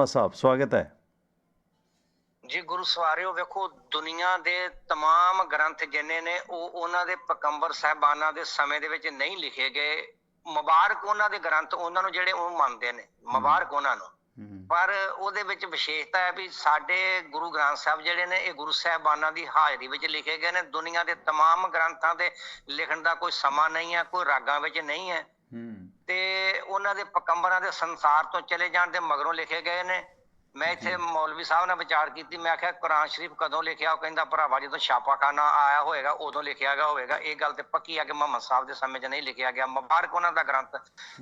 ਰਣਵਾ ਸਾਹਿਬ ਸਵਾਗਤ ਹੈ ਜੀ ਗੁਰੂ ਸਵਾਰਿਓ ਵੇਖੋ ਦੁਨੀਆ ਦੇ तमाम ਗ੍ਰੰਥ ਜਿੰਨੇ ਨੇ ਉਹ ਉਹਨਾਂ ਦੇ ਪਕੰਬਰ ਸਾਹਿਬਾਨਾਂ ਦੇ ਸਮੇਂ ਦੇ ਵਿੱਚ ਨਹੀਂ ਲਿਖੇ ਗਏ ਮੁਬਾਰਕ ਉਹਨਾਂ ਦੇ ਗ੍ਰੰਥ ਉਹਨਾਂ ਨੂੰ ਜਿਹੜੇ ਉਹ ਮੰਨਦੇ ਨੇ ਮੁਬਾਰਕ ਉਹਨਾਂ ਨੂੰ ਹੂੰ, ਪਰ ਉਹਦੇ ਵਿੱਚ ਵਿਸ਼ੇਸ਼ਤਾ ਹੈ ਵੀ ਸਾਡੇ ਗੁਰੂ ਗ੍ਰੰਥ ਸਾਹਿਬ ਜਿਹੜੇ ਨੇ ਇਹ ਗੁਰੂ ਸਾਹਿਬਾਨਾਂ ਦੀ ਹਾਜ਼ਰੀ ਵਿੱਚ ਲਿਖੇ ਗਏ ਨੇ ਦੁਨੀਆ ਦੇ तमाम ਗ੍ਰੰਥਾਂ ਦੇ ਲਿਖਣ ਦਾ ਕੋਈ ਸਮਾਂ ਨਹੀਂ ਹੈ ਕੋਈ ਰਾਗਾਂ ਵਿੱਚ ਨਹੀਂ ਹੈ ਹੂੰ ਤੇ ਉਹਨਾਂ ਦੇ ਪਕੰਬਰਾਂ ਦੇ ਸੰਸਾਰ ਤੋਂ ਚਲੇ ਜਾਣ ਦੇ ਮਗਰੋਂ ਲਿਖੇ ਗਏ ਨੇ। ਮੈਂ ਇੱਥੇ ਮੌਲਵੀ ਸਾਹਿਬ ਨਾਲ ਵਿਚਾਰ ਕੀਤੀ। ਮੈਂ ਆਖਿਆ ਕੁਰਾਨ ਸ਼ਰੀਫ ਕਦੋਂ ਲਿਖਿਆ? ਉਹ ਕਹਿੰਦਾ ਭਰਾਵਾ ਜਦੋਂ ਛਾਪਾਖਾਨਾ ਆਇਆ ਹੋਏਗਾ ਉਦੋਂ ਲਿਖਿਆ ਗਿਆ ਹੋਵੇਗਾ। ਇਹ ਗੱਲ ਤੇ ਪੱਕੀ ਆ ਕਿ ਮੁਹੰਮਦ ਸਾਹਿਬ ਦੇ ਸਮੇਂ 'ਚ ਨਹੀਂ ਲਿਖਿਆ ਗਿਆ। ਮੁਬਾਰਕ ਉਹਨਾਂ ਦਾ ਗ੍ਰੰਥ।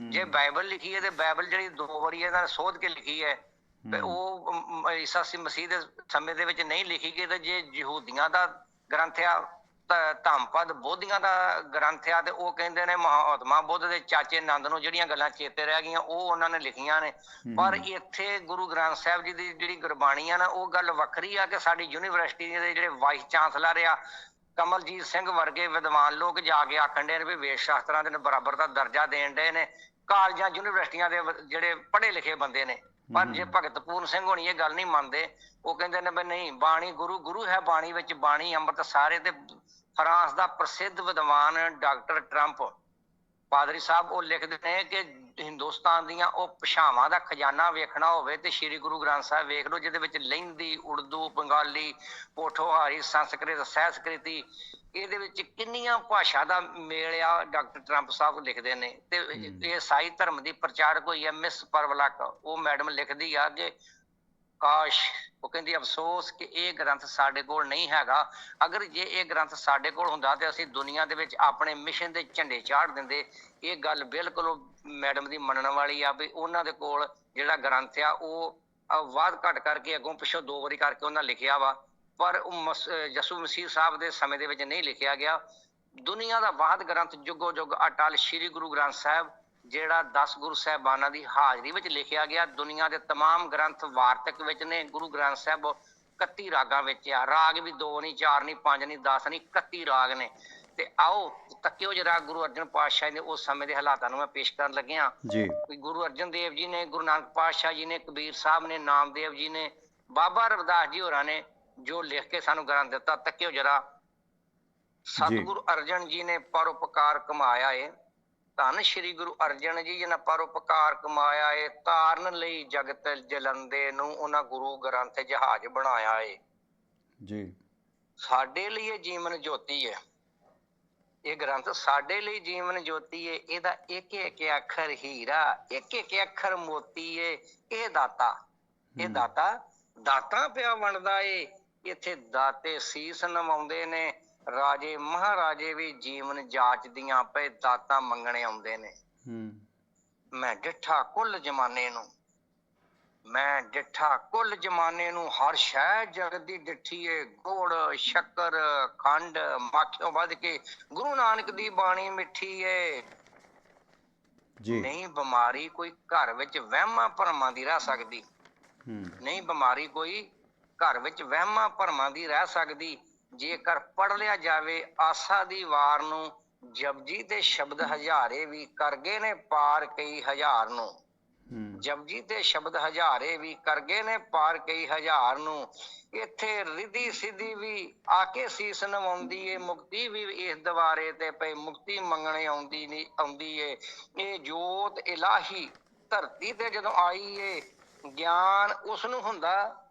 ਜੇ ਬਾਈਬਲ ਲਿਖੀ ਹੈ ਤੇ ਬਾਈਬਲ ਜਿਹੜੀ ਦੋ ਵਾਰੀ ਇਹਨਾਂ ਨੇ ਸੋਧ ਕੇ ਲਿਖੀ ਹੈ ਤੇ ਉਹ ਈਸਾ ਮਸੀਹ ਦੇ ਸਮੇਂ ਦੇ ਵਿੱਚ ਨਹੀਂ ਲਿਖੀ ਗਈ ਤੇ ਜੇ ਯਹੂਦੀਆਂ ਦਾ ਗ੍ਰੰਥ ਆ ਧੰਮਪਦ ਬੋਧੀਆਂ ਦਾ ਗ੍ਰੰਥ ਆ ਤੇ ਉਹ ਕਹਿੰਦੇ ਨੇ ਮਹਾਤਮਾ ਬੁੱਧ ਦੇ ਚਾਚੇ ਨੰਦ ਨੂੰ ਜਿਹੜੀਆਂ ਗੱਲਾਂ ਚੇਤੇ ਰਹਿ ਗਈਆਂ ਉਹ ਉਹਨਾਂ ਨੇ ਲਿਖੀਆਂ ਨੇ। ਪਰ ਇੱਥੇ ਗੁਰੂ ਗ੍ਰੰਥ ਸਾਹਿਬ ਜੀ ਦੀ ਜਿਹੜੀ ਗੁਰਬਾਣੀ ਆ ਨਾ ਉਹ ਗੱਲ ਵੱਖਰੀ ਆ ਕਿ ਸਾਡੀ ਯੂਨੀਵਰਸਿਟੀ ਦੇ ਜਿਹੜੇ ਵਾਈਸ ਚਾਂਸਲਰ ਆ ਕਮਲਜੀਤ ਸਿੰਘ ਵਰਗੇ ਵਿਦਵਾਨ ਲੋਕ ਜਾ ਕੇ ਆਖਣ ਦੇ ਨੇ ਵੀ ਵੇਦ ਸ਼ਾਸਤਰਾਂ ਦੇ ਬਰਾਬਰ ਦਾ ਦਰਜਾ ਦੇਣ ਦੇ ਨੇ। ਕਾਲਜਾਂ ਯੂਨੀਵਰਸਿਟੀਆਂ ਦੇ ਜਿਹੜੇ ਪੜ੍ਹੇ ਲਿਖੇ ਬੰਦੇ ਨੇ। ਪਰ ਜੇ ਭਗਤ ਪੂਰਨ ਸਿੰਘ ਹੋਣੀ ਇਹ ਗੱਲ ਨਹੀਂ ਮੰਨਦੇ ਉਹ ਕਹਿੰਦੇ ਨੇ ਵੀ ਨਹੀਂ ਬਾਣੀ ਗੁਰੂ ਗੁਰੂ ਹੈ ਬਾਣੀ ਵਿੱਚ ਬਾਣੀ ਅੰਮ੍ਰਿਤ ਸਾਰੇ ਤੇ ਫਰਾਂਸ ਦਾ ਪ੍ਰਸਿੱਧ ਵਿਦਵਾਨ ਡਾਕਟਰ ਟਰੰਪ। ਪਾਦਰੀ ਸਾਹਿਬ ਉਹ ਲਿਖਦੇ ਨੇ ਕਿ ਹਿੰਦੁਸਤਾਨ ਦੀਆਂ ਉਹ ਭਾਸ਼ਾਵਾਂ ਦਾ ਖਜ਼ਾਨਾ ਵੇਖਣਾ ਹੋਵੇ ਤੇ ਸ੍ਰੀ ਗੁਰੂ ਗ੍ਰੰਥ ਸਾਹਿਬ ਵੇਖ ਲਓ ਜਿਹਦੇ ਵਿੱਚ ਲਹਿੰਦੀ ਉਰਦੂ ਬੰਗਾਲੀ ਪੋਠੋਹਾਰੀ ਸੰਸਕ੍ਰਿਤ ਸਹਿਸਕ੍ਰਿਤੀ ਇਹਦੇ ਵਿੱਚ ਕਿੰਨੀਆਂ ਭਾਸ਼ਾ ਦਾ ਮੇਲ ਆ ਡਾਕਟਰ ਟਰੰਪ ਸਾਹਿਬ ਲਿਖਦੇ ਨੇ ਤੇ ਇਹ ਸਾਈ ਧਰਮ ਦੀ ਪ੍ਰਚਾਰਕ ਹੋਈ ਹੈ ਮਿਸ ਪਰਵਲਕ ਉਹ ਮੈਡਮ ਲਿਖਦੀ ਆ ਕਿ ਕਾਸ਼ ਉਹ ਕਹਿੰਦੀ ਅਫਸੋਸ ਕਿ ਇਹ ਗ੍ਰੰਥ ਸਾਡੇ ਕੋਲ ਨਹੀਂ ਹੈਗਾ। ਅਗਰ ਜੇ ਇਹ ਗ੍ਰੰਥ ਸਾਡੇ ਕੋਲ ਹੁੰਦਾ ਤੇ ਅਸੀਂ ਦੁਨੀਆ ਦੇ ਵਿੱਚ ਆਪਣੇ ਮਿਸ਼ਨ ਦੇ ਝੰਡੇ ਚਾੜ ਦਿੰਦੇ। ਇਹ ਗੱਲ ਬਿਲਕੁਲ ਮੈਡਮ ਦੀ ਮੰਨਣ ਵਾਲੀ ਆ ਵੀ ਉਹਨਾਂ ਦੇ ਕੋਲ ਜਿਹੜਾ ਗ੍ਰੰਥ ਆ ਉਹ ਵਾਧ ਘਟ ਕਰਕੇ ਅੱਗੋਂ ਪਿੱਛੋਂ ਦੋ ਵਾਰੀ ਕਰਕੇ ਉਹਨਾਂ ਲਿਖਿਆ ਵਾ। ਪਰ ਉਹ ਮਸ- ਅਹ, ਯਸੂ ਮਸੀਹ ਸਾਹਿਬ ਦੇ ਸਮੇਂ ਦੇ ਵਿੱਚ ਨਹੀਂ ਲਿਖਿਆ ਗਿਆ ਦੁਨੀਆ ਦਾ ਵਾਹਦ ਗ੍ਰੰਥ ਜੁਗੋ ਜੁਗ ਅਟਲ ਸ੍ਰੀ ਗੁਰੂ ਗ੍ਰੰਥ ਸਾਹਿਬ ਜਿਹੜਾ 10 ਗੁਰੂ ਸਾਹਿਬਾਨਾਂ ਦੀ ਹਾਜ਼ਰੀ ਵਿੱਚ ਲਿਖਿਆ ਗਿਆ ਦੁਨੀਆ ਦੇ तमाम ਗ੍ਰੰਥ ਵਾਰਤਕ ਵਿੱਚ ਨੇ ਗੁਰੂ ਗ੍ਰੰਥ ਸਾਹਿਬ 31 ਰਾਗਾਂ ਵਿੱਚ ਆ ਰਾਗ ਵੀ ਦੋ ਨਹੀਂ ਚਾਰ ਨਹੀਂ ਪੰਜ ਨਹੀਂ 10 ਨਹੀਂ 31 ਰਾਗ ਨੇ ਤੇ ਆਓ ਤੱਕਿਓ ਜਰਾ ਗੁਰੂ ਅਰਜਨ ਪਾਤਸ਼ਾਹ ਦੇ ਉਸ ਸਮੇਂ ਦੇ ਹਾਲਾਤਾਂ ਨੂੰ ਮੈਂ ਪੇਸ਼ ਕਰਨ ਲੱਗਿਆ ਜੀ ਵੀ ਗੁਰੂ ਅਰਜਨ ਦੇਵ ਜੀ ਨੇ ਗੁਰੂ ਨਾਨਕ ਪਾਤਸ਼ਾਹ ਜੀ ਨੇ ਕਬੀਰ ਸਾਹਿਬ ਨੇ ਨਾਮਦੇਵ ਜੀ ਨੇ ਬਾਬਾ ਰਵਿਦਾਸ ਜੀ ਹੋਰਾਂ ਨੇ ਜੋ ਲਿਖ ਕੇ ਸਾਨੂੰ ਗ੍ਰੰਥ ਦਿੱਤਾ ਤੱਕਿਓ ਜਰਾ। ਸਤਿਗੁਰੂ ਅਰਜਨ ਜੀ ਨੇ ਪਰਉਪਕਾਰ ਕਮਾਇਆ ਏ। ਧੰਨ ਸ਼੍ਰੀ ਗੁਰੂ ਅਰਜਨ ਜੀ ਜਿਨ੍ਹਾਂ ਪਰਉਪਕਾਰ ਕਮਾਇਆ ਏ ਤਾਰਨ ਲਈ ਜਗਤ ਜਲੰਦੇ ਨੂੰ ਉਹਨਾਂ ਗੁਰੂ ਗ੍ਰੰਥ ਜਹਾਜ਼ ਬਣਾਇਆ ਏ। ਜੀ। ਸਾਡੇ ਲਈ ਇਹ ਜੀਵਨ ਜੋਤੀ ਹੈ ਇਹ ਗ੍ਰੰਥ ਸਾਡੇ ਲਈ ਜੀਵਨ ਜੋਤੀ ਹੈ ਇਹਦਾ ਇੱਕ ਇੱਕ ਅੱਖਰ ਹੀਰਾ ਇੱਕ ਇੱਕ ਅੱਖਰ ਮੋਤੀ ਹੈ ਇਹ ਦਾਤਾ। ਇਹ ਦਾਤਾ ਦਾਤਾ ਪਿਆ ਵੰਡਦਾ ਏ। ਇੱਥੇ ਦਾਤੇ ਸੀਸ ਨਵਾਉਂਦੇ ਨੇ ਰਾਜੇ ਮਹਾਰਾਜੇ ਵੀ ਜੀਵਨ ਜਾਚਦੀਆਂ ਪਏ ਦਾਤਾ ਮੰਗਣੇ ਆਉਂਦੇ ਨੇ। ਮੈਂ ਡਿੱਠਾ ਕੁੱਲ ਜਮਾਨੇ ਨੂੰ ਮੈਂ ਡਿੱਠਾ ਕੁੱਲ ਜਮਾਨੇ ਨੂੰ ਹਰ ਸ਼ੈ ਜਗਤ ਦੀ ਡਿੱਠੀ ਏ ਗੁੜ ਸ਼ੱਕਰ ਖੰਡ ਮਾਖਿਓ ਵੱਧ ਕੇ ਗੁਰੂ ਨਾਨਕ ਦੀ ਬਾਣੀ ਮਿੱਠੀ ਏ। ਜੀ। ਨਹੀਂ ਬਿਮਾਰੀ ਕੋਈ ਘਰ ਵਿੱਚ ਵਹਿਮਾਂ ਭਰਮਾਂ ਦੀ ਰਹਿ ਸਕਦੀ। ਨਹੀਂ ਬਿਮਾਰੀ ਕੋਈ ਘਰ ਵਿੱਚ ਵਹਿਮਾਂ ਭਰਮਾਂ ਦੀ ਰਹਿ ਸਕਦੀ। ਜੇਕਰ ਪੜ ਲਿਆ ਜਾਵੇ ਆਸਾ ਦੀ ਵਾਰ ਨੂੰ ਜਪਜੀ ਤੇ ਸ਼ਬਦ ਹਜ਼ਾਰੇ ਵੀ ਕਰ ਗਏ ਨੇ ਪਾਰ ਕਈ ਹਜ਼ਾਰ ਨੂੰ। ਜਪਜੀ ਤੇ ਸ਼ਬਦ ਹਜ਼ਾਰੇ ਵੀ ਕਰ ਗਏ ਨੇ ਪਾਰ ਕਈ ਹਜ਼ਾਰ ਨੂੰ। ਇੱਥੇ ਰਿਧੀ ਸਿੱਧੀ ਵੀ ਆ ਕੇ ਸੀਸ ਨਵਾਉਂਦੀ ਏ ਮੁਕਤੀ ਵੀ ਇਸ ਦਵਾਰੇ ਤੇ ਪਈ ਮੁਕਤੀ ਮੰਗਣੇ ਆਉਂਦੀ ਨਹੀਂ ਆਉਂਦੀ ਏ। ਇਹ ਜੋਤ ਇਲਾਹੀ ਧਰਤੀ ਤੇ ਜਦੋਂ ਆਈ ਏ ਗਿਆਨ ਉਸ ਨੂੰ ਹੁੰਦਾ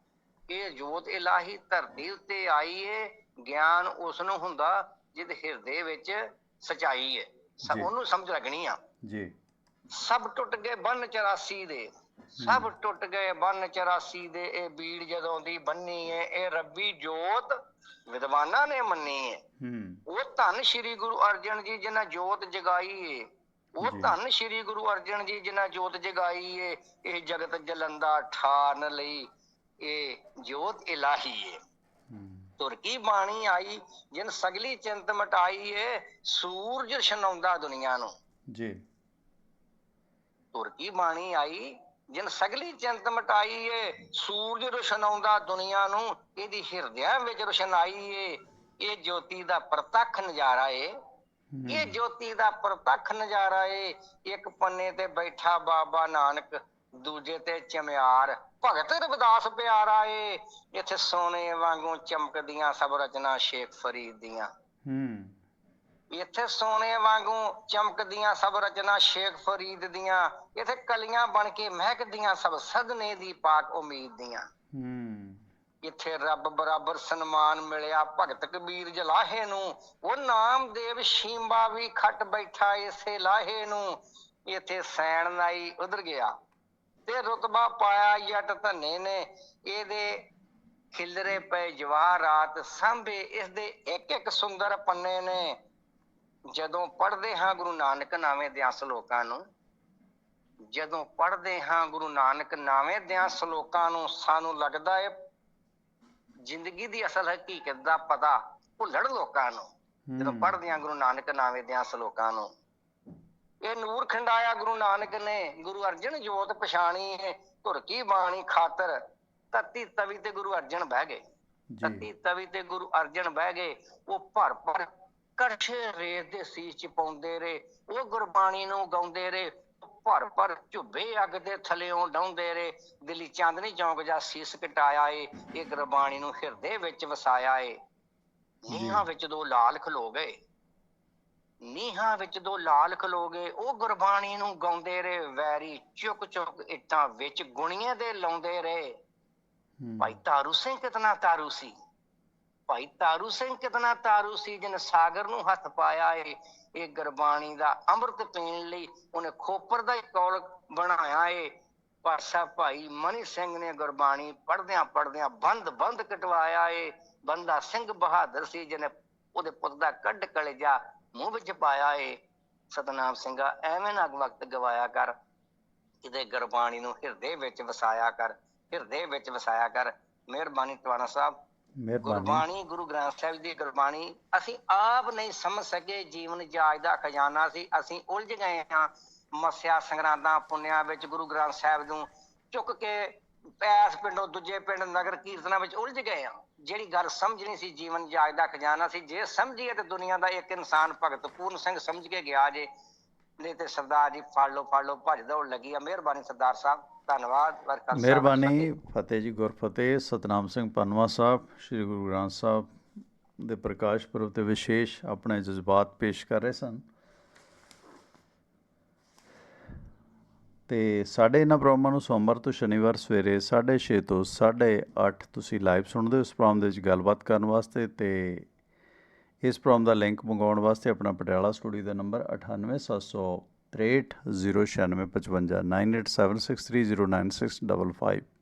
ਇਹ ਜੋਤ ਇਲਾਹੀ ਧਰਤੀ ਉੱਤੇ ਆਈ ਏ ਗਿਆਨ ਉਸ ਨੂੰ ਹੁੰਦਾ ਜਿਹਦੇ ਹਿਰਦੇ ਵਿੱਚ ਸਚਾਈ ਏ। ਉਹਨੂੰ ਸਮਝ ਲੱਗਣੀ ਆ। ਜੀ। ਸਭ ਟੁੱਟ ਗਏ ਬੰਨ 84 ਦੇ। ਸਭ ਟੁੱਟ ਗਏ ਬੰਨ 84 ਦੇ। ਇਹ ਬੀੜ ਜਦੋਂ ਦੀ ਬੰਨੀ ਏ ਇਹ ਰੱਬੀ ਜੋਤ ਵਿਦਵਾਨਾਂ ਨੇ ਮੰਨੀ ਏ। ਉਹ ਧੰਨ ਸ਼੍ਰੀ ਗੁਰੂ ਅਰਜਨ ਜੀ ਜਿਨ੍ਹਾਂ ਜੋਤ ਜਗਾਈ ਏ। ਉਹ। ਧੰਨ ਸ਼੍ਰੀ ਗੁਰੂ ਅਰਜਨ ਜੀ ਜਿਨ੍ਹਾਂ ਜੋਤ ਜਗਾਈ ਏ। ਇਹ ਜਗਤ ਜਲੰਦਾ ਠਾਨ ਲਈ ਇਹ ਜੋਤ ਇਲਾਹੀ ਏ। ਤੁਰ ਕੀ ਬਾਣੀ ਆਈ ਜਿਨ ਸਗਲੀ ਚਿੰਤ ਮਟਾਈ ਏ ਸੂਰਜ ਛਨਾਉਂਦਾ ਦੁਨੀਆ ਨੂੰ। ਜੀ। ਤੁਰ ਕੀ ਬਾਣੀ ਆਈ ਜਿਨ ਸਗਲੀ ਚਿੰਤ ਮਟਾਈ ਏ ਸੂਰਜ ਰੋਸ਼ਨਾਉਂਦਾ ਦੁਨੀਆ ਨੂੰ ਇਹਦੀ ਹਿਰਦਿਆਂ ਵਿੱਚ ਰੋਸ਼ਨਾਈ ਏ। ਇਹ ਜੋਤੀ ਦਾ ਪ੍ਰਤੱਖ ਨਜ਼ਾਰਾ ਏ। ਇਹ ਜੋਤੀ ਦਾ ਪ੍ਰਤੱਖ ਨਜ਼ਾਰਾ ਏ। ਇੱਕ ਪੰਨੇ ਤੇ ਬੈਠਾ ਬਾਬਾ ਨਾਨਕ ਦੂਜੇ ਤੇ ਚਮਿਆਰ। ਭਗਤ ਰਵਿਦਾਸ ਪਿਆਰਾ ਏ ਇੱਥੇ ਸੋਨੇ ਵਾਂਗੂ ਚਮਕਦੀਆਂ ਸਭ ਰਚਨਾ ਸ਼ੇਖ ਫਰੀਦ ਦੀਆਂ। ਹੂੰ। ਇੱਥੇ ਸੋਨੇ ਵਾਂਗੂ ਚਮਕਦੀਆਂ ਸਭ ਰਚਨਾ ਸ਼ੇਖ ਫਰੀਦ ਦੀਆਂ ਇੱਥੇ ਕਲੀਆਂ ਬਣ ਕੇ ਮਹਿਕਦੀਆਂ ਸਭ ਸਦਨੇ ਦੀ ਪਾਕ ਉਮੀਦ ਦੀਆਂ। ਹੂੰ। ਇੱਥੇ ਰੱਬ ਬਰਾਬਰ ਸਨਮਾਨ ਮਿਲਿਆ ਭਗਤ ਕਬੀਰ ਜਲਾਹੇ ਨੂੰ ਉਹ ਨਾਮਦੇਵ ਸ਼ੀਂਬਾ ਵੀ ਖੱਟ ਬੈਠਾ ਇਸੇ ਲਾਹੇ ਨੂੰ ਇੱਥੇ ਸੈਣ ਨਾਈ ਉਧਰ ਗਿਆ। ਤੇ ਰਤਬਾ ਪਾਇਆ ਜੱਟ ਧੰਨੇ ਨੇ। ਇਹਦੇ ਖਿਲਰੇ ਪਏ ਜਵਾਹਰਾਤ ਸਾਂਭੇ ਇਸ ਦੇ ਇੱਕ ਇੱਕ ਸੁੰਦਰ ਪੰਨੇ ਨੇ। ਜਦੋਂ ਪੜ੍ਹਦੇ ਹਾਂ ਗੁਰੂ ਨਾਨਕ ਨਾਵੇਂ ਦਿਆਂ ਸ਼ਲੋਕਾਂ ਨੂੰ ਜਦੋਂ ਪੜ੍ਹਦੇ ਹਾਂ ਗੁਰੂ ਨਾਨਕ ਨਾਵੇਂ ਦਿਆਂ ਸ਼ਲੋਕਾਂ ਨੂੰ ਸਾਨੂੰ ਲੱਗਦਾ ਏ ਜ਼ਿੰਦਗੀ ਦੀ ਅਸਲ ਹਕੀਕਤ ਦਾ ਪਤਾ ਭੁੱਲਣ ਲੋਕਾਂ ਨੂੰ। ਜਦੋਂ ਹੂੰ। ਪੜ੍ਹਦੇ ਹਾਂ ਗੁਰੂ ਨਾਨਕ ਨਾਵੇਂ ਦਿਆਂ ਸ਼ਲੋਕਾਂ ਨੂੰ ਇਹ ਨੂਰ ਖੰਡਾਇਆ ਗੁਰੂ ਨਾਨਕ ਨੇ ਗੁਰੂ ਅਰਜਨ ਜੋਤ ਪਛਾਣੀ ਹੈ ਧੁਰ ਕੀ ਬਾਣੀ ਖਾਤਰ ਤਤੀ ਤਵੀ ਤੇ ਗੁਰੂ ਅਰਜਨ ਬਹਿ ਗਏ। ਤਤੀ ਤਵੀ ਤੇ ਗੁਰੂ ਅਰਜਨ ਬਹਿ ਗਏ ਉਹ ਭਰ ਭਰ ਕੜਛੇ ਰੇਤ ਦੇ ਸੀਸ ਚ ਪਾਉਂਦੇ ਰਹੇ ਉਹ ਗੁਰਬਾਣੀ ਨੂੰ ਗਾਉਂਦੇ ਰਹੇ ਭਰ ਭਰ ਝੁੱਬੇ ਅੱਗ ਦੇ ਥੱਲਿਓਂ ਡਾਉਂਦੇ ਰਹੇ ਦਿੱਲੀ ਚਾਂਦਨੀ ਚੌਂਕ ਜਾ ਸੀਸ ਕਟਾਇਆ ਏ ਇਹ ਗੁਰਬਾਣੀ ਨੂੰ ਹਿਰਦੇ ਵਿੱਚ ਵਸਾਇਆ ਏ। ਨੀਹਾਂ ਵਿੱਚ ਦੋ ਲਾਲ ਖਲੋ ਗਏ। ਨੀਹਾਂ ਵਿੱਚ ਦੋ ਲਾਲ ਖਲੋ ਗਏ ਉਹ ਗੁਰਬਾਣੀ ਨੂੰ ਗਾਉਂਦੇ ਰਹੇ ਵੈਰੀ ਚੁੱਕ ਚੁੱਕ ਇੱਟਾਂ ਵਿੱਚ ਗੁਣੀਆਂ ਦੇ ਲਾਉਂਦੇ ਰਹੇ। ਭਾਈ ਤਾਰੂ ਸਿੰਘ ਕਿਤਨਾ ਤਾਰੂ ਸੀ। ਭਾਈ ਤਾਰੂ ਸਿੰਘ ਕਿਤਨਾ ਤਾਰੂ ਸੀ ਜਿਨ ਸਾਗਰ ਨੂੰ ਹੱਥ ਪਾਇਆ ਏ ਇਹ ਗੁਰਬਾਣੀ ਦਾ ਅੰਮ੍ਰਿਤ ਪੀਣ ਲਈ ਉਹਨੇ ਖੋਪਰ ਦਾ ਹੀ ਕੌਲ ਬਣਾਇਆ ਏ। ਪਾਸਾ ਭਾਈ ਮਨੀ ਸਿੰਘ ਨੇ ਗੁਰਬਾਣੀ ਪੜਦਿਆਂ ਪੜਦਿਆਂ ਬੰਦ ਬੰਦ ਕਟਵਾਇਆ ਏ। ਬੰਦਾ ਸਿੰਘ ਬਹਾਦਰ ਸੀ ਜਿਹਨੇ ਉਹਦੇ ਪੁੱਤ ਦਾ ਕੱਢ ਕਲੇਜਾ ਮੂੰਹ ਵਿੱਚ ਪਾਇਆ ਏ ਸਤਨਾਮ ਸਿੰਘਾ ਐਵੇਂ ਨਾ ਵਕਤ ਗਵਾਇਆ ਕਰ ਇਹਦੇ ਗੁਰਬਾਣੀ ਨੂੰ ਹਿਰਦੇ ਵਿੱਚ ਵਸਾਇਆ ਕਰ ਹਿਰਦੇ ਵਿੱਚ ਵਸਾਇਆ ਕਰ ਮਿਹਰਬਾਨੀ ਟਵਾਣਾ ਸਾਹਿਬ। ਮਿਹਰਬਾਨੀ। ਗੁਰਬਾਣੀ ਗੁਰੂ ਗ੍ਰੰਥ ਸਾਹਿਬ ਦੀ ਗੁਰਬਾਣੀ ਅਸੀਂ ਆਪ ਨਹੀਂ ਸਮਝ ਸਕੇ ਜੀਵਨ ਜਾਜ ਦਾ ਖਜ਼ਾਨਾ ਸੀ ਅਸੀਂ ਉਲਝ ਗਏ ਹਾਂ ਮਸਿਆ ਸੰਗਰਾਂਦਾਂ ਪੁੰਨਿਆਂ ਵਿੱਚ ਗੁਰੂ ਗ੍ਰੰਥ ਸਾਹਿਬ ਨੂੰ ਚੁੱਕ ਕੇ ਐਸ ਪਿੰਡੋਂ ਦੂਜੇ ਪਿੰਡ ਨਗਰ ਕੀਰਤਨਾਂ ਵਿੱਚ ਉਲਝ ਗਏ ਹਾਂ। ਜਿਹੜੀ ਗੱਲ ਸਮਝਣੀ ਸੀ ਜੀਵਨ ਜਾਜ ਦਾ ਖਜ਼ਾਨਾ ਸੀ ਜੇ ਸਮਝੀਏ ਤੇ ਦੁਨੀਆ ਦਾ ਇੱਕ ਇਨਸਾਨ ਭਗਤ ਪੂਰਨ ਸਿੰਘ ਸਮਝ ਕੇ ਗਿਆ ਜੇ ਨਹੀਂ ਤੇ ਸਰਦਾਰ ਜੀ ਫੜ ਲਓ ਫੜ ਲਓ ਭੱਜ ਦੌੜ ਲੱਗੀ ਆ। ਮਿਹਰਬਾਨੀ ਸਰਦਾਰ ਸਾਹਿਬ ਧੰਨਵਾਦ ਵਾਹਿਗੁਰੂ ਮਿਹਰਬਾਨੀ ਫਤਿਹ ਜੀ ਗੁਰਫਤਿਹ ਸਤਨਾਮ ਸਿੰਘ ਪਨਵਾ ਸਾਹਿਬ ਸ੍ਰੀ ਗੁਰੂ ਗ੍ਰੰਥ ਸਾਹਿਬ ਦੇ ਪ੍ਰਕਾਸ਼ ਪੁਰਬ ਤੇ ਵਿਸ਼ੇਸ਼ ਆਪਣੇ ਜਜ਼ਬਾਤ ਪੇਸ਼ ਕਰ ਰਹੇ ਸਨ। ਤੇ ਸਾਡੇ ਇਹਨਾਂ ਪ੍ਰੋਗਰਾਮਾਂ ਨੂੰ ਸੋਮਵਾਰ ਤੋਂ ਸ਼ਨੀਵਾਰ ਸਵੇਰੇ 6:30 ਤੋਂ 8:30 ਤੁਸੀਂ ਲਾਈਵ ਸੁਣਦੇ ਹੋ ਇਸ ਪ੍ਰੋਗਰਾਮ ਦੇ ਵਿੱਚ ਗੱਲਬਾਤ ਕਰਨ ਵਾਸਤੇ ਤੇ ਇਸ ਪ੍ਰੋਗਰਾਮ ਦਾ ਲਿੰਕ ਮੰਗਾਉਣ ਵਾਸਤੇ ਆਪਣਾ ਪਟਿਆਲਾ ਸਟੂਡੀਓ ਦਾ ਨੰਬਰ 9876309655 9876309655